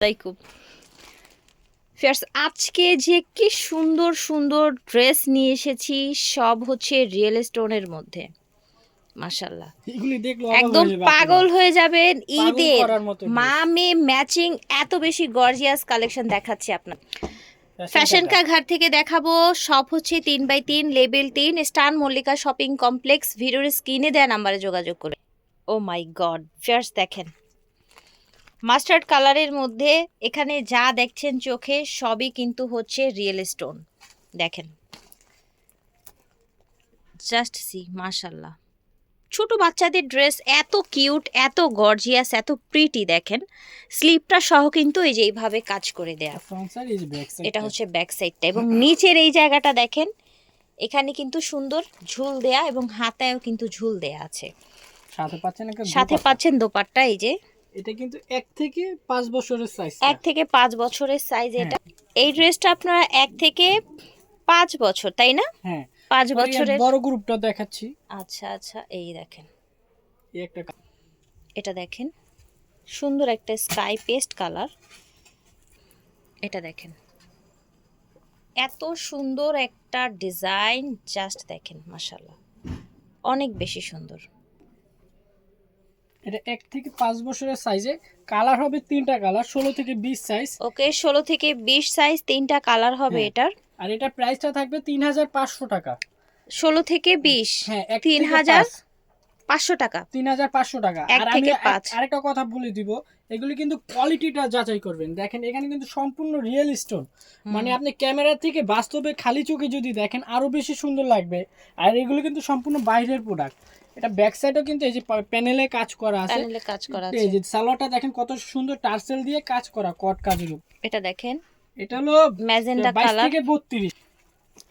আলাইকুম ফিয়ার্স আজকে যে কি সুন্দর সুন্দর ড্রেস নিয়ে এসেছি সব হচ্ছে রিয়েল স্টোনের মধ্যে। মাশাল্লাহ একদম পাগল হয়ে যাবেন ঈদের। মা মেয়ে ম্যাচিং এত বেশি গর্জিয়াস কালেকশন দেখাচ্ছি আপনার। ফ্যাশন কা ঘাট থেকে দেখাবো সব হচ্ছে তিন বাই তিন লেবেল তিন স্টান মল্লিকা শপিং কমপ্লেক্স ভিডিওর স্ক্রিনে দেওয়া নাম্বারে যোগাযোগ করে ও মাই গড ফিয়ার্স দেখেন। মাস্টার্ড কালারের মধ্যে এখানে যা দেখছেন চোখে সবই কিন্তু হচ্ছে রিয়েল স্টোন। দেখেন। জাস্ট সি মাশাল্লাহ ছোট বাচ্চাদের ড্রেস এত কিউট এত গর্জিয়াস এত প্রিটি দেখেন। স্লিপটা সহ কিন্তু এই যে এইভাবে কাজ করে দেয়া। এটা হচ্ছে ব্যাক সাইডটা এবং নিচের এই জায়গাটা দেখেন এখানে কিন্তু সুন্দর ঝুল দেয়া এবং হাতায়ও কিন্তু ঝুল দেয়া আছে। সাথে পাচ্ছেন একটা সাথে পাচ্ছেন দোপাট্টা এই যে। এটা কিন্তু এক থেকে পাঁচ বছরের সাইজ এক থেকে পাঁচ বছরের সাইজ হ্যাঁ। এটা এই ড্রেসটা আপনারা এক থেকে পাঁচ বছর তাই না? হ্যাঁ। পাঁচ বছরের বড় গ্রুপটা দেখাচ্ছি। আচ্ছা আচ্ছা এই দেখেন। এই একটা এটা দেখেন। সুন্দর একটা স্কাই পেস্ট কালার এটা দেখেন। এত সুন্দর একটা ডিজাইন জাস্ট দেখেন মাশাল্লাহ অনেক বেশি সুন্দর। এটা এক থেকে পাঁচ বছরের সাইজে কালার হবে তিনটা কালার ষোলো থেকে বিশ সাইজ ওকে ষোলো থেকে বিশ সাইজ তিনটা কালার হবে হ্যাঁ। এটার। আর এটা প্রাইসটা থাকবে তিন হাজার পাঁচশো টাকা। ষোলো থেকে বিশ হ্যাঁ তিন হাজার পাঁচ। পাঁচশো টাকা। তিন হাজার পাঁচশো টাকা। আর আমি আরেকটা কথা বলে দিব এগুলি কিন্তু কোয়ালিটিটা যাচাই করবেন। দেখেন এখানে কিন্তু সম্পূর্ণ রিয়েল স্টোন মানে আপনি ক্যামেরা থেকে বাস্তবে খালি চোখে যদি দেখেন আরও বেশি সুন্দর লাগবে। আর এগুলো কিন্তু সম্পূর্ণ বাইরের প্রোডাক্ট এটা ব্যাক সাইডও কিন্তু এই যে প্যানেলে কাজ করা আছে। প্যানেলে কাজ করা আছে এই যে সালোয়ারটা দেখেন কত সুন্দর টার্সেল দিয়ে কাজ করা কট কাজের উপর। এটা দেখেন। এটা হলো ম্যাজেন্ডা কালার থেকে বত্রিশ।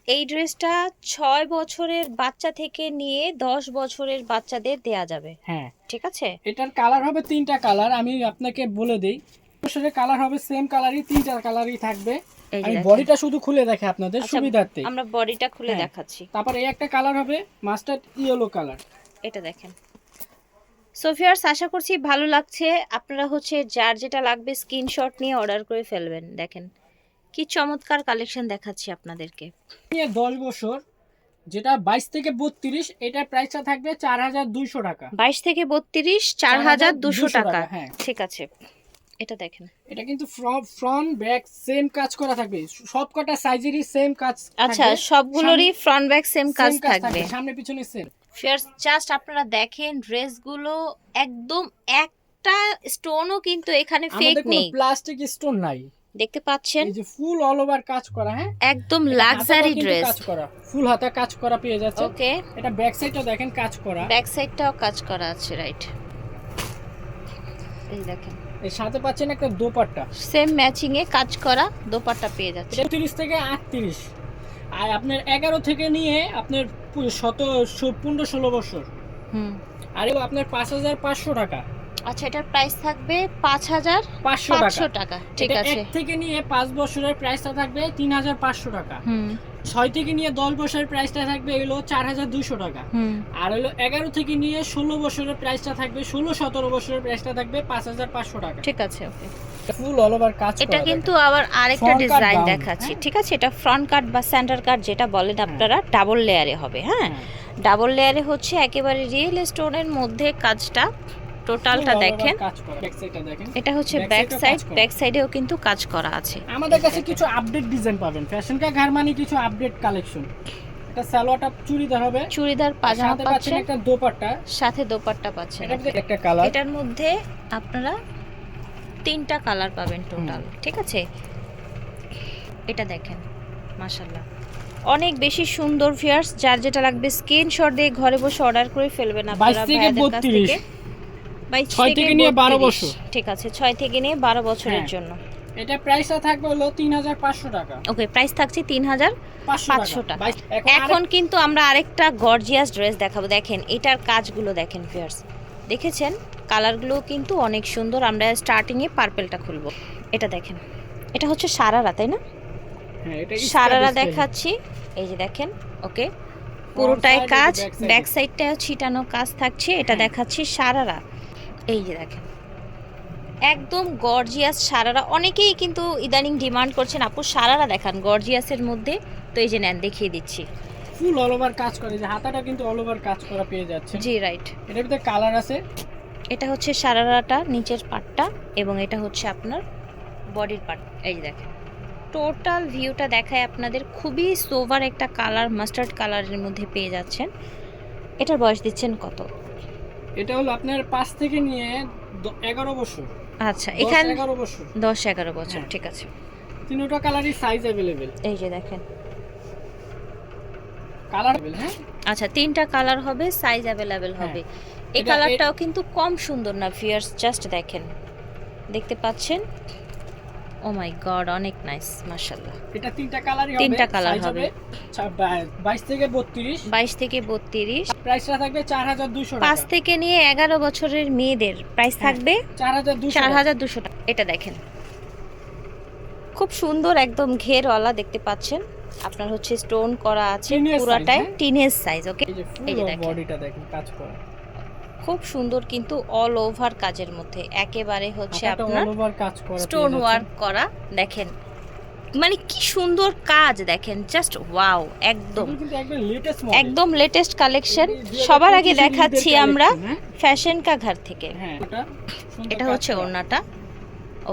এই ড্রেসটা ছয় বছরের বাচ্চা থেকে নিয়ে দশ বছরের বাচ্চাদের দেয়া যাবে। হ্যাঁ। ঠিক আছে? এটার কালার হবে তিনটা কালার আমি আপনাকে বলে দেই। বছরের কালার হবে সেম কালারই তিনটা কালারই থাকবে। আমি বডিটা শুধু খুলে দেখে আপনাদের আচ্ছা, সুবিধার্থে। আমরা বডিটা খুলে হ্যাঁ। দেখাচ্ছি। তারপর এই একটা কালার হবে মাস্টার্ড ইয়েলো কালার এটা দেখেন। সোফিয়ার্স আশা করছি ভালো লাগছে। আপনারা হচ্ছে যার যেটা লাগবে স্ক্রিনশট নিয়ে অর্ডার করে ফেলবেন। দেখেন কি চমৎকার কালেকশন দেখাচ্ছি আপনাদেরকে। দশ বছর যেটা বাইশ থেকে বত্রিশ এটার প্রাইসটা থাকবে চার হাজার দুইশো টাকা। বাইশ থেকে বত্রিশ চার হাজার দুশো টাকা। হ্যাঁ। ঠিক আছে এটা দেখেন। এটা কিন্তু ফ্রন্ট ব্যাক সেম কাজ করা থাকবে। সব কটা সাইজেরই সেম কাজ আচ্ছা সবগুলোরই ফ্রন্ট ব্যাক সেম কাজ থাকবে। সামনে পিছনে সেম ফিয়ার্স জাস্ট আপনারা দেখেন ড্রেসগুলো একদম একটা স্টোনও কিন্তু এখানে ফেক নেই। প্লাস্টিক স্টোন নাই। দেখতে পাচ্ছেন? এই যে ফুল অল ওভার কাজ করা হ্যাঁ? একদম লাক্সারি ড্রেস কাজ করা। ফুল হাতা কাজ করা পেয়ে যাচ্ছে। ওকে এটা ব্যাক সাইডটা দেখেন কাজ করা। ব্যাক সাইডটাও কাজ করা আছে রাইট এই দেখেন। এর সাথে পাচ্ছেন একটা দোপাট্টা। সেম ম্যাচিং এ কাজ করা দোপাট্টা পেয়ে যাচ্ছে। এটা তিরিশ থেকে আটত্রিশ। আর আপনার এগারো থেকে নিয়ে আপনার শত পনেরো ষোলো বছর। হুম। আর আপনার পাঁচ হাজার পাঁচশো টাকা। আচ্ছা এটার প্রাইস থাকবে পাঁচ হাজার পাঁচশো টাকা। ঠিক আছে। থেকে নিয়ে পাঁচ বছরের প্রাইসটা থাকবে তিন হাজার পাঁচশো টাকা। হুম। ছয় থেকে নিয়ে দশ বছরের প্রাইসটা থাকবে এগুলো চার হাজার দুইশো টাকা। হুম। আর হলো এগারো থেকে নিয়ে ষোলো বছরের প্রাইসটা থাকবে ষোলো সতেরো বছরের প্রাইসটা থাকবে পাঁচ হাজার পাঁচশো টাকা। ঠিক আছে ওকে ফুল অল ওভার কাজ এটা কিন্তু আবার আরেকটা ডিজাইন দেখাচ্ছি হ্যাঁ। ঠিক আছে? এটা ফ্রন্ট কাট বা সেন্টার কাট যেটা বলেন আপনারা ডাবল লেয়ারে হবে হ্যাঁ? হ্যাঁ। ডাবল লেয়ারে হচ্ছে একেবারে রিয়েল স্টোনের মধ্যে কাজটা টোটালটা দেখেন। এটা হচ্ছে ব্যাক সাইড ব্যাক সাইডেও কিন্তু কাজ করা আছে। আমাদের কাছে কিছু আপডেট ডিজাইন পাবেন। ফ্যাশন কা ঘর মানে কিছু আপডেট কালেকশন এটা সালোয়ারটা চুড়িদার হবে। চুড়িদার পাজামা পাচ্ছেন একটা দোপাট্টা। সাথে দোপাট্টা পাচ্ছেন। একটা কালার এটার মধ্যে আপনারা তিনটা কালার পাবেন টোটাল ঠিক আছে? এটা দেখেন মাশাল্লাহ অনেক বেশি সুন্দর ফিয়ার্স যার যেটা লাগবে স্ক্রিনশট দিয়ে ঘরে বসে অর্ডার করে ফেলবেন আপনারা থেকে ভাইয়াদের কাছ থেকে। ছয় থেকে নিয়ে 12 বছর। ঠিক আছে ছয় থেকে নিয়ে বারো বছরের হ্যাঁ। জন্য। এটা প্রাইসটা থাকবে হলো তিন হাজার পাঁচশো টাকা। ওকে প্রাইস থাকছে তিন হাজার পাঁচশো টাকা। এখন এখন কিন্তু আমরা আরেকটা গর্জিয়াস ড্রেস দেখাবো। দেখেন এটার কাজগুলো দেখেন ফিয়ার্স দেখেছেন? কালারগুলো কিন্তু অনেক সুন্দর। আমরা স্টার্টিংয়ে পার্পেলটা খুলবো। এটা দেখেন। এটা হচ্ছে সারারা তাই না? হ্যাঁ, সারারা দেখাচ্ছি। এই যে দেখেন ওকে। পুরোটাই কাজ ব্যাক সাইডটাও ছিটানো কাজ থাকছে। এটা হ্যাঁ। দেখাচ্ছি সারারা। এই যে দেখেন। একদম গর্জিয়াস সারারা। অনেকেই কিন্তু ইদানিং ডিমান্ড করছেন আপু সারারা দেখান গর্জিয়াসের মধ্যে। তো এই যে নেন দেখিয়ে দিচ্ছি। ফুল অল ওভার কাজ করে। যে হাতাটা কিন্তু অল ওভার কাজ করা পেয়ে যাচ্ছে জি রাইট এটার ভিতরে কালার আছে। এটা হচ্ছে সারারাটা নিচের পার্টটা এবং এটা হচ্ছে আপনার বডির পার্ট। এই যে দেখেন। টোটাল ভিউটা দেখায় আপনাদের খুবই সোভার একটা কালার মাস্টার্ড কালারের মধ্যে পেয়ে যাচ্ছেন। এটার বয়স দিচ্ছেন কত? এটা হলো আপনার পাঁচ থেকে নিয়ে এগারো বছর। আচ্ছা এখানে এগারো বছর। দশ এগারো বছর হ্যাঁ। ঠিক আছে। তিনোটা কালারই সাইজ অ্যাভেলেবেল এই যে দেখেন। কালার হ্যাঁ? আচ্ছা তিনটা কালার হবে সাইজ অ্যাভেলেবেল। হবে। এই কালারটাও কিন্তু কম সুন্দর না ফিয়ার্স জাস্ট দেখেন। দেখতে পাচ্ছেন? ও মাই গড অনেক নাইস মাশাআল্লাহ। এটা তিনটা কালারই হবে তিনটা কালার হবে। ছা- বা- বাইশ থেকে বত্রিশ। বাইশ থেকে বত্রিশ। প্রাইসটা থাকবে চার হাজার দুশো পাঁচ থেকে নিয়ে এগারো বছরের মেয়েদের প্রাইস হ্যাঁ, থাকবে চার হাজার দুশো চার হাজার দুশো টাকা। এটা দেখেন। খুব সুন্দর একদম ঘেরওয়ালা দেখতে পাচ্ছেন। আপনার হচ্ছে স্টোন করা আছে পুরাটাই? টিনেজ সাইজ ওকে এই যে দেখেন। বডিটা দেখেন কাজ করা। খুব সুন্দর কিন্তু অল ওভার কাজের মধ্যে। একেবারে হচ্ছে আপনার স্টোন ওয়ার্ক করা দেখেন। মানে কি সুন্দর কাজ দেখেন জাস্ট ওয়াও একদম। একদম লেটেস্ট কালেকশন সবার আগে দেখাচ্ছি আমরা ফ্যাশন কা ঘর থেকে। হ্যাঁ এটা হচ্ছে। ওড়নাটা।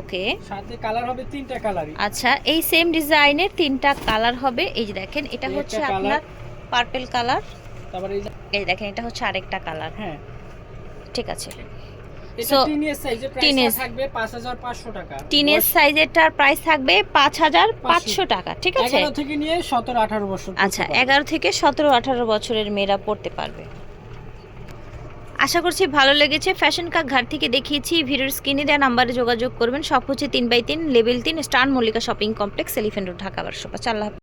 ওকে। সাথে কালার হবে তিনটা কালারই আচ্ছা এই সেম ডিজাইনের তিনটা কালার হবে। এই যে দেখেন এটা হচ্ছে আপনার পার্পল কালার তারপরে এই দেখেন এটা হচ্ছে আরেকটা কালার হ্যাঁ। ঠিক আছে। এটা So, টিনেজ সাইজে প্রাইস teenage- থাকবে 5500 টাকা। টিনের সাইজেরটার প্রাইস থাকবে পাঁচ হাজার পাঁচশো টাকা ঠিক আছে? থেকে নিয়ে 17 18 বছর আচ্ছা এগারো থেকে সতেরো আঠারো বছরের মেয়েরা পড়তে পারবে। আশা করছি ভালো লেগেছে। ফ্যাশন কা ঘাট থেকে দেখিয়েছি ভিডিওর স্ক্রিনে দেওয়া নাম্বারে যোগাযোগ করবেন। সব হচ্ছে তিন বাই তিন লেভেল তিন star Mallika shopping complex elephant road Dhaka বারোশো পাঁচ আল্লাহ।